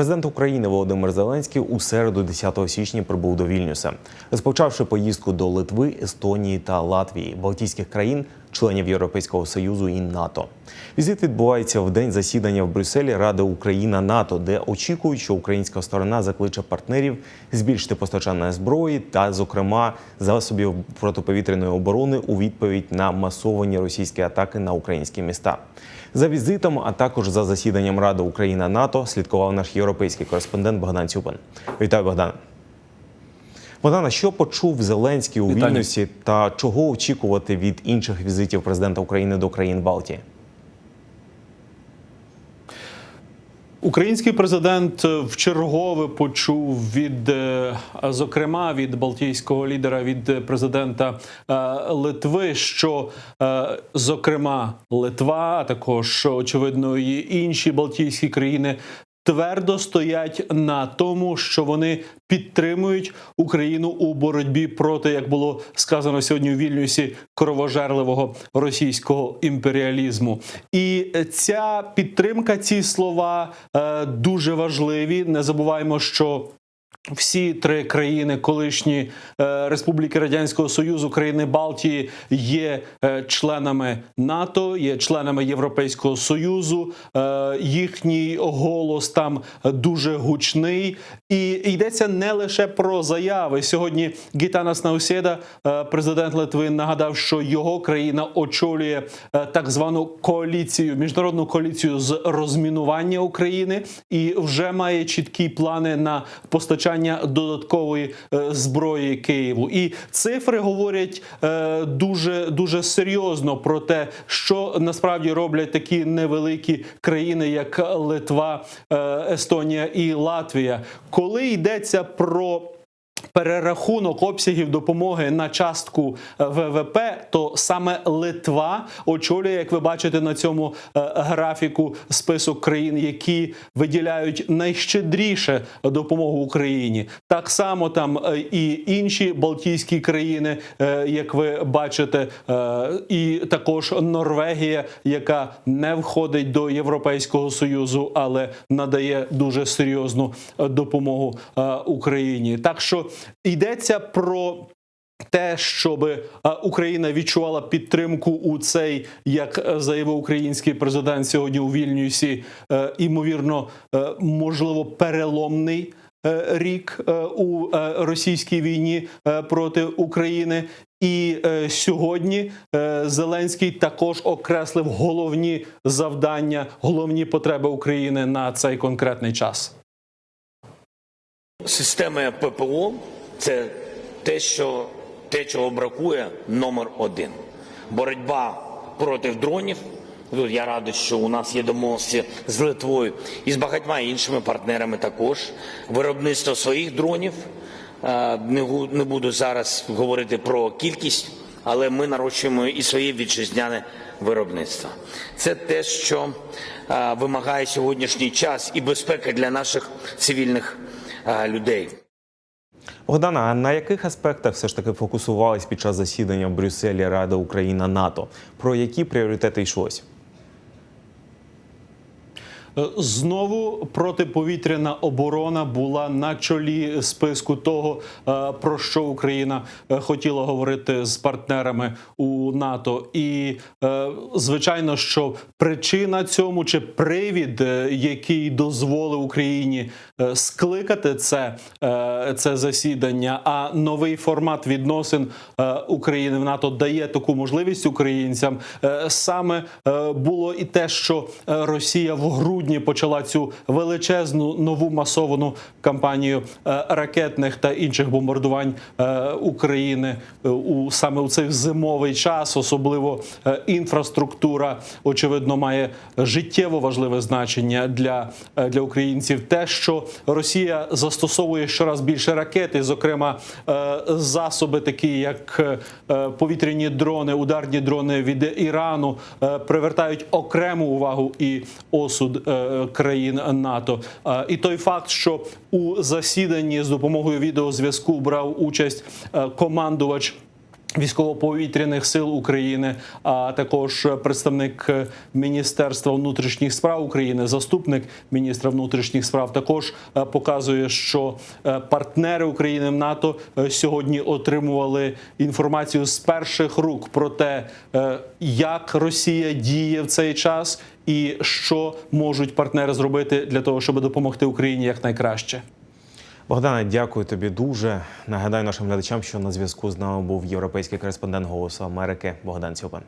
Президент України Володимир Зеленський у середу, 10 січня, прибув до Вільнюса, розпочавши поїздку до Литви, Естонії та Латвії, Балтійських країн, членів Європейського союзу і НАТО. Візит відбувається в день засідання в Брюсселі Ради Україна НАТО, де очікують, що українська сторона закличе партнерів збільшити постачання зброї та, зокрема, засобів протиповітряної оборони у відповідь на масовані російські атаки на українські міста. За візитом, а також за засіданням Ради Україна НАТО слідкував наш європейський кореспондент Богдан Цюпин. Вітаю, Богдан. Богдана, що почув Зеленський у Вітання. Вільнюсі та чого очікувати від інших візитів президента України до країн Балтії? Український президент в чергове почув від, е, зокрема, від балтійського лідера, від президента е, Литви, що е, зокрема Литва, а також очевидно і інші Балтійські країни. Твердо стоять на тому, що вони підтримують Україну у боротьбі проти, як було сказано сьогодні у Вільнюсі, кровожерливого російського імперіалізму. І ця підтримка, ці слова е, дуже важливі. Не забуваємо, що всі три країни, колишні е, республіки Радянського Союзу, країни Балтії, є е, членами НАТО, є членами Європейського Союзу. Е, їхній голос там дуже гучний, і йдеться не лише про заяви. Сьогодні Гітанас Наусєда, е, президент Литви, нагадав, що його країна очолює так звану коаліцію, міжнародну коаліцію з розмінування України, і вже має чіткі плани на постачання додаткової е, зброї Києву. І цифри говорять е, дуже дуже серйозно про те, що насправді роблять такі невеликі країни, як Литва, е, Естонія і Латвія, коли йдеться про перерахунок обсягів допомоги на частку е, ВВП, то саме Литва очолює, як ви бачите на цьому е, графіку, список країн, які виділяють найщедріше допомогу Україні. Так само там е, і інші Балтійські країни, як ви бачите, і також Норвегія, яка не входить до Європейського союзу, але надає дуже серйозну допомогу Україні. Так що йдеться про. Те, щоб е, Україна відчувала підтримку у цей, як е, заявив український президент сьогодні у Вільнюсі, е, імовірно, можливо, переломний рік у російській війні проти України. І сьогодні Зеленський також окреслив головні завдання, головні потреби України на цей конкретний час. Системи ППО це те, що те, чого бракує, номер один. Боротьба проти дронів. Тут я радий, що у нас є домовленості з Литвою і з багатьма іншими партнерами також. Виробництво своїх дронів. Е, Не буду зараз говорити про кількість, але ми нарощуємо і своє вітчизняне виробництво. Це те, що е, вимагає сьогоднішній час і безпека для наших цивільних людей. Богдана, а на яких аспектах все ж таки фокусувались під час засідання в Брюсселі Ради Україна НАТО? Про які пріоритети йшлось? Е, Знову протиповітряна оборона була на чолі списку того, е, про що Україна е, хотіла говорити з партнерами у НАТО. І звичайно, що причина цьому чи привід, який дозволив Україні скликати це, це засідання, а новий формат відносин України в НАТО дає таку можливість українцям. Саме було і те, що Росія в грудні почала цю величезну нову масовану кампанію е, ракетних та інших бомбардувань е, України е, у саме у цей зимовий час, особливо інфраструктура, очевидно, має життєво важливе значення для, для українців. Те, що Росія застосовує щораз більше ракет, і, зокрема, засоби, такі як повітряні дрони, ударні дрони від Ірану, привертають окрему увагу і осуд країн НАТО. Е, І той факт, що у засіданні з допомогою відеозв'язку брав участь е, командувач Військово-повітряних сил України, а також представник Міністерства внутрішніх справ України, заступник міністра внутрішніх справ, також е, показує, що е, партнери України в НАТО е, сьогодні отримували інформацію з перших рук про те, е, як Росія діє в цей час, і що можуть партнери зробити для того, щоб допомогти Україні якнайкраще. Богдане, дякую тобі дуже. Нагадаю нашим глядачам, що на зв'язку з нами був європейський кореспондент Голосу Америки Богдан Цюпин.